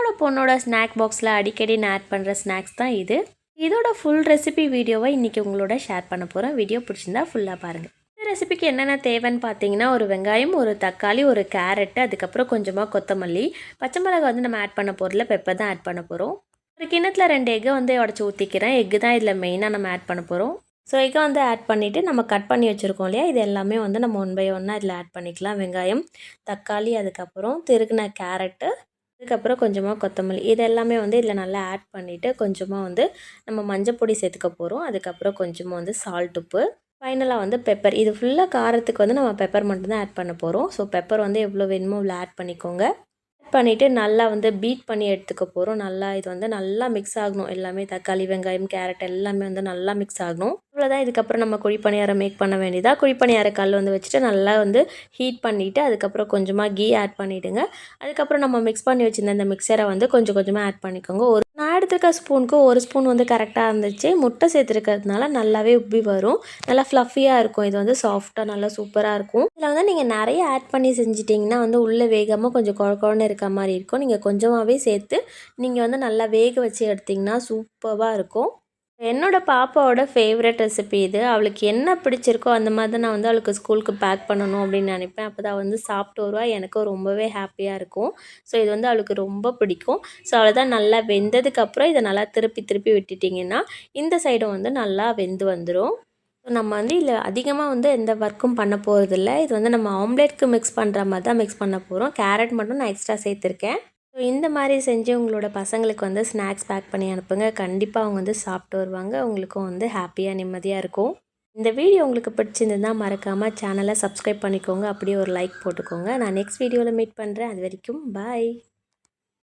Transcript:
என்னோட பொண்ணோட ஸ்நாக் பாக்ஸில் அடிக்கடி நான் ஆட் பண்ணுற ஸ்நாக்ஸ் தான் இது. இதோட ஃபுல் ரெசிபி வீடியோவை இன்றைக்கி உங்களோட ஷேர் பண்ண போகிறேன் வீடியோ பிடிச்சிருந்தா ஃபுல்லாக பாருங்கள் இந்த ரெசிபிக்கு என்னென்ன தேவைன்னு பார்த்தீங்கன்னா ஒரு வெங்காயம் ஒரு தக்காளி ஒரு கேரட்டு அதுக்கப்புறம் கொஞ்சமாக கொத்தமல்லி பச்சை மிளகா வந்து நம்ம ஆட் பண்ண போகிறதுல பெப்பர் தான் ஆட் பண்ண போகிறோம் ஒரு கிண்ணத்தில் ரெண்டு எக்கை வந்து உடச்சி ஊற்றிக்கிறேன் எக்கு தான் இதில் மெயினாக நம்ம ஆட் பண்ண போகிறோம் ஸோ எக்கை வந்து ஆட் பண்ணிவிட்டு நம்ம கட் பண்ணி வச்சுருக்கோம் இல்லையா? இது எல்லாமே வந்து நம்ம ஒன் பை ஒன்னாக இதில் ஆட் பண்ணிக்கலாம். வெங்காயம் தக்காளி அதுக்கப்புறம் திருகுன கேரட்டு அதுக்கப்புறம் கொஞ்சமாக கொத்தமல்லி. இது எல்லாமே வந்து இதில் நல்லா ஆட் பண்ணிவிட்டு கொஞ்சமாக வந்து நம்ம மஞ்சள் பொடி சேர்த்துக்க போகிறோம் அதுக்கப்புறம் கொஞ்சமாக வந்து சால்ட் உப்பு. ஃபைனலாக வந்து பெப்பர் இது ஃபுல்லாக காரத்துக்கு வந்து நம்ம பெப்பர் மட்டும்தான் ஆட் பண்ண போகிறோம் ஸோ பெப்பர் வந்து எவ்வளோ வேணுமோ இவ்வளோ ஆட் பண்ணிக்கோங்க. ஆட் பண்ணிவிட்டு நல்லா வந்து பீட் பண்ணி எடுத்துக்க போகிறோம் நல்லா இது வந்து நல்லா மிக்ஸ் ஆகணும். எல்லாமே தக்காளி வெங்காயம் கேரட் எல்லாமே வந்து நல்லா மிக்ஸ் ஆகணும். அவ்வளோதான் இதுக்கப்புறம் நம்ம குழிப்பணியாரம் மேக் பண்ண வேண்டியதாக குழிப்பணியார கல் வந்து வச்சுட்டு நல்லா வந்து ஹீட் பண்ணிவிட்டு அதுக்கப்புறம் கொஞ்சமாக கீ ஆட் பண்ணிவிடுங்க அதுக்கப்புறம் நம்ம மிக்ஸ் பண்ணி வச்சுருந்த அந்த மிக்சரை வந்து கொஞ்சம் கொஞ்சமாக ஆட் பண்ணிக்கோங்க. ஒரு நான் எடுத்துருக்க ஸ்பூனுக்கு ஒரு ஸ்பூன் வந்து கரெக்டாக இருந்துச்சு. முட்டை சேர்த்துருக்கிறதுனால நல்லாவே உப்பி வரும். நல்லா ஃப்ளஃபியாக இருக்கும். இது வந்து சாஃப்டாக நல்லா சூப்பராக இருக்கும். இதில் வந்து நீங்கள் நிறைய ஆட் பண்ணி செஞ்சிட்டிங்கன்னா வந்து உள்ளே வேகமாக கொஞ்சம் குழக்குழன்னு இருக்க மாதிரி இருக்கும். நீங்கள் கொஞ்சமாகவே சேர்த்து நீங்கள் வந்து நல்லா வேக வச்சு எடுத்திங்கன்னா சூப்பராக இருக்கும். என்னோடய பாப்பாவோட ஃபேவரட் ரெசிபி இது. அவளுக்கு என்ன பிடிச்சிருக்கோ அந்த மாதிரி தான் நான் வந்து அவளுக்கு ஸ்கூலுக்கு பேக் பண்ணணும் அப்படின்னு நினைப்பேன். அப்போ தான் வந்து சாப்பிட்டு வருவா. எனக்கும் ரொம்பவே ஹாப்பியாக இருக்கும். ஸோ இது வந்து அவளுக்கு ரொம்ப பிடிக்கும். ஸோ அவளை தான் நல்லா வெந்ததுக்கப்புறம் இதை நல்லா திருப்பி திருப்பி விட்டுட்டிங்கன்னா இந்த சைடும் வந்து நல்லா வெந்து வந்துடும் நம்ம வந்து இதில் அதிகமாக வந்து எந்த ஒர்க்கும் பண்ண போகிறதில்ல இது வந்து நம்ம ஆம்லேட்க்கு மிக்ஸ் பண்ணுற மாதிரி தான் மிக்ஸ் பண்ண போகிறோம் கேரட் மட்டும் நான் எக்ஸ்ட்ரா சேர்த்துருக்கேன். ஸோ இந்த மாதிரி செஞ்சு உங்களோட பசங்களுக்கு வந்து ஸ்நாக்ஸ் பேக் பண்ணி அனுப்புங்க. கண்டிப்பாக அவங்க வந்து சாப்பிட்டு வருவாங்க. அவங்களுக்கும் வந்து ஹாப்பியாக நிம்மதியாக இருக்கும். இந்த வீடியோ உங்களுக்கு பிடிச்சிருந்ததுன்னா மறக்காமல் சேனலை சப்ஸ்கிரைப் பண்ணிக்கோங்க. அப்படியே ஒரு லைக் போட்டுக்கோங்க. நான் நெக்ஸ்ட் வீடியோவில் மீட் பண்ணுறேன் அது வரைக்கும் பாய்